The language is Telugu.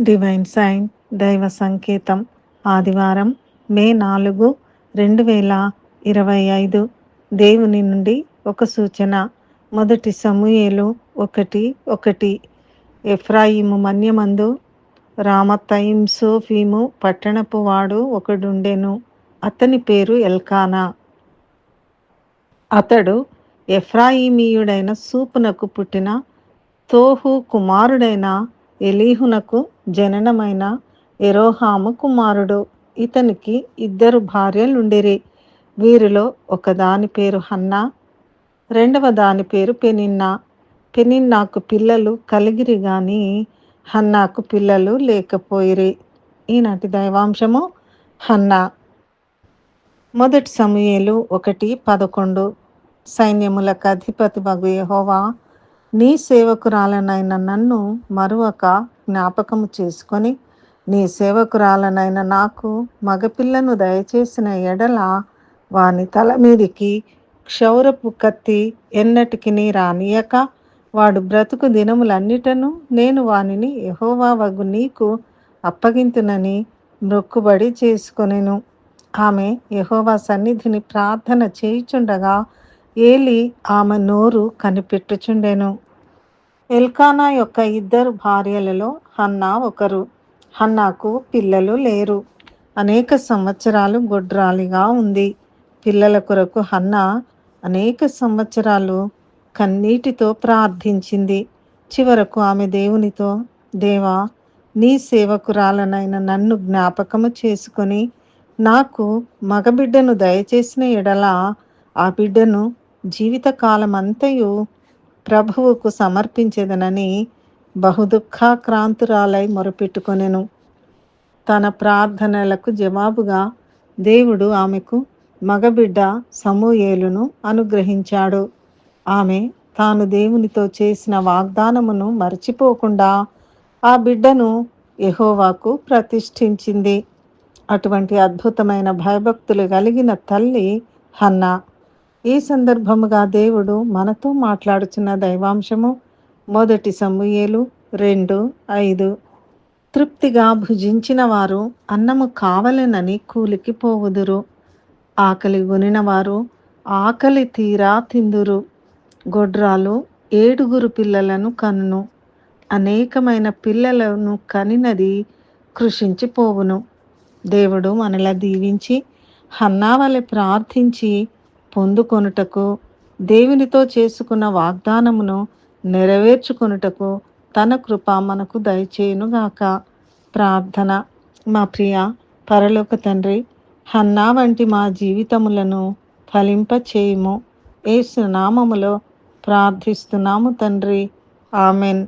డివైన్ సైన్ దైవ సంకేతం ఆదివారం మే నాలుగు రెండు వేల ఇరవై ఐదు. దేవుని నుండి ఒక సూచన. మొదటి సమూయేలు ఒకటి ఒకటి. ఎఫ్రాయిము మన్యమందు రామతయిం సోఫీము పట్టణపు వాడు ఒకడుండెను. అతని పేరు ఎల్కానా. అతడు ఎఫ్రాయిమీయుడైన సూపునకు పుట్టిన తోహు కుమారుడైన ఎలీహునకు జననమైన ఎరోహాము కుమారుడు. ఇతనికి ఇద్దరు భార్యలుండిరి. వీరిలో ఒకదాని పేరు హన్నా రెండవ దాని పేరు పెనిన్నా. పెనిన్నాకు పిల్లలు కలిగిరి గాని హన్నాకు పిల్లలు లేకపోయిరి. ఈనాటి దైవాంశము హన్నా. మొదటి సమూయేలు ఒకటి పదకొండు. సైన్యములకు అధిపతి మగు యెహోవా. నీ సేవకురాలనైన నన్ను మరువక జ్ఞాపకము చేసుకొని నీ సేవకురాలనైన నాకు మగపిల్లను దయచేసిన ఎడల వాని తల మీదికి క్షౌరపు కత్తి ఎన్నటికి నీ రానియక వాడు బ్రతుకు దినములన్నిటను నేను వానిని యహోవా వగు నీకు అప్పగింతునని మొక్కుబడి చేసుకొనెను. ఆమె యహోవా సన్నిధిని ప్రార్థన చేయుచుండగా ఏలి ఆమె నోరు కనిపెట్టుచుండెను. ఎల్కానా యొక్క ఇద్దరు భార్యలలో హన్నా ఒకరు. హన్నాకు పిల్లలు లేరు. అనేక సంవత్సరాలు గొడ్రాలిగా ఉంది. పిల్లల కొరకు హన్నా అనేక సంవత్సరాలు కన్నీటితో ప్రార్థించింది. చివరకు ఆమె దేవునితో దేవా నీ సేవకురాలనైన నన్ను జ్ఞాపకము చేసుకొని నాకు మగబిడ్డను దయచేసిన ఎడల ఆ బిడ్డను జీవితకాలమంతయు ప్రభువుకు సమర్పించేదనని బహుదుఃఖాక్రాంతురాలై మొరపెట్టుకొనెను. తన ప్రార్థనలకు జవాబుగా దేవుడు ఆమెకు మగబిడ్డ సమూయేలును అనుగ్రహించాడు. ఆమె తాను దేవునితో చేసిన వాగ్దానమును మర్చిపోకుండా ఆ బిడ్డను యహోవాకు ప్రతిష్ఠించింది. అటువంటి అద్భుతమైన భయభక్తులు కలిగిన తల్లి హన్నా. ఈ సందర్భముగా దేవుడు మనతో మాట్లాడుచున్న దైవాంశము మొదటి సమూయేలు రెండు ఐదు. తృప్తిగా భుజించిన వారు అన్నము కావలెనని కూలికి పోవుదురు. ఆకలి గునినవారు ఆకలి తీరా తిందురు. గొడ్రాలు ఏడుగురు పిల్లలను కనును. అనేకమైన పిల్లలను కనినది కృషించిపోవును. దేవుడు మనలా దీవించి హన్నావలె ప్రార్థించి పొందుకొనుటకు దేవునితో చేసుకున్న వాగ్దానమును నెరవేర్చుకొనుటకు తన కృప మనకు దయచేయునుగాక. ప్రార్థన. మా ప్రియ పరలోక తండ్రి హన్నా వంటి మా జీవితములను ఫలింపచేయము. ఏసు నామములో ప్రార్థిస్తున్నాము తండ్రి. ఆమెన్.